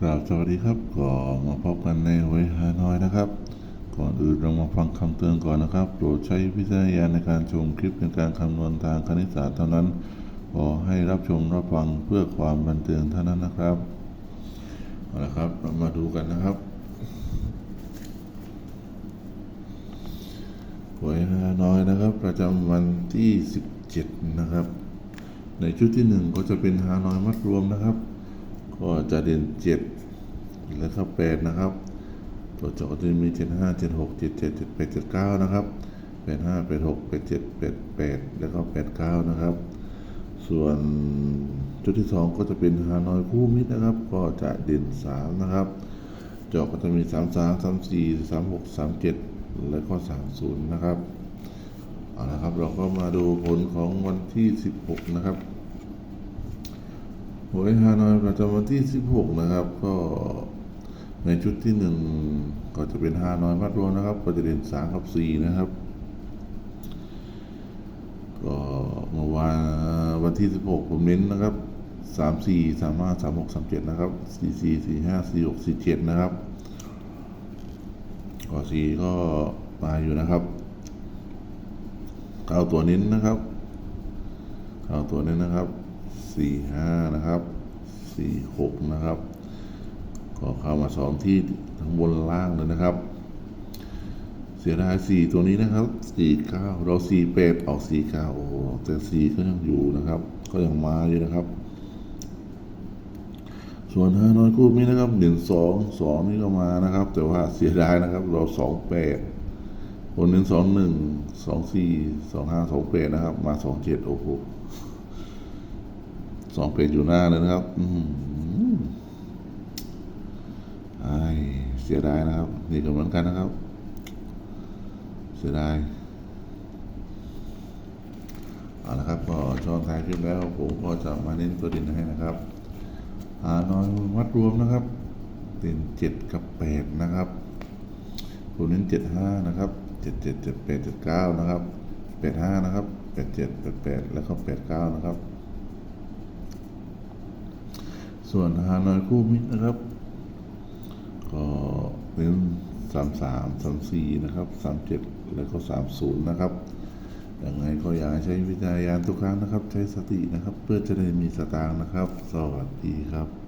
ครับสวัสดีครับก็มาพบกันในหวยฮานอยนะครับ ก่อนอื่นเรามาฟังคำเตือนก่อนนะครับ โปรดใช้วิจารณญาณในการชมคลิปในการคำนวณทางคณิตศาสตร์เท่านั้น ขอให้รับชมรับฟังเพื่อความบันเทิงเท่านั้นนะครับเอาละครับเรามาดูกันนะครับหวยฮานอยนะครับ ประจำวันที่ 17 นะครับ ในชุดที่หนึ่งก็จะเป็นฮานอยมัดรวมนะครับ ก็จะเด่นเจ็ดแล้วก็แปดนะครับ ตัวเจาะก็จะมีเจ็ดห้าเจ็ดหกเจ็ดเจ็ดเจ็ดแปดเจ็ดเก้านะครับแปดห้าแปดหกแปดเจ็ดแปดแปดแล้วก็แปดเก้านะครับ ส่วนชุดที่สองก็จะเป็นฮานอยคู่มิตรนะครับ ก็จะเด่นสามนะครับเจาะก็จะมีสามสามสามสี่สามหกสามเจ็ดแล้วก็สามศูนย์นะครับเอาละครับเราก็มาดูผลของวันที่สิบหกนะครับ หวยฮานอยประจำวันที่ 16 นะครับ ก็ในชุดที่ 1 ก็จะเป็นฮานอยมัดรวมนะครับ ก็จะเด่น3กับ 4 นะครับ ก็เมื่อวานวันที่ 16 ผมเน้นนะครับ3 4 3 5 3 6 3 7นะครับ4 4 4 5 4 6 4 7นะครับก็4ก็มาอยู่นะครับเอาตัวเน้นนะครับเอาตัวนี้นะครับ สี่ห้านะครับสี่หกนะครับ ก็เข้ามาสองที่ทั้งบนล่างเลยนะครับ เสียดายสี่ตัวนี้นะครับสี่เก้าเราสี่แปดออกสี่เก้าโอ้โหแต่สี่ก็ยังอยู่นะครับ ก็ยังมาอยู่นะครับส่วนห้าน้อยคู่นี้นะครับหนึ่งสองสองนี่ก็มานะครับ แต่ว่าเสียดายนะครับ เราสองแปดคนหนึ่งสองหนึ่งสองสี่สองห้าสองแปดนะครับ มาสองเจ็ดโอ้โห สองเป็นอยู่หน้าเลยนะครับอืมไอายเสียดายนะครับ นี่ก็เหมือนกันนะครับ เสียดายเอาละครับก็ช่องท้ายคลิปแล้วผมก็จะมาเน้นตัวด่นให้นะครับหาน้อยวัดรวมนะครับเด่นเจ็ดกับแปดนะครับผมเน้นเจ็ดห้านะครับเจ็ดเจ็ดเจ็ดแปดเจ็ดเก้านะครับแปดห้านะครับแปดเจ็ดแปดแปดแล้วก็แปดเก้านะครับ ส่วนฮานอยคู่มิตรนะครับ ก็เป็นสามสามสามสี่นะครับสามเจ็ดแล้วก็สามศูนย์นะครับยังไงก็อยากใช้วิจารณญาณทุกครั้งนะครับ ใช้สตินะครับ เพื่อจะได้มีสตางค์นะครับ สวัสดีครับ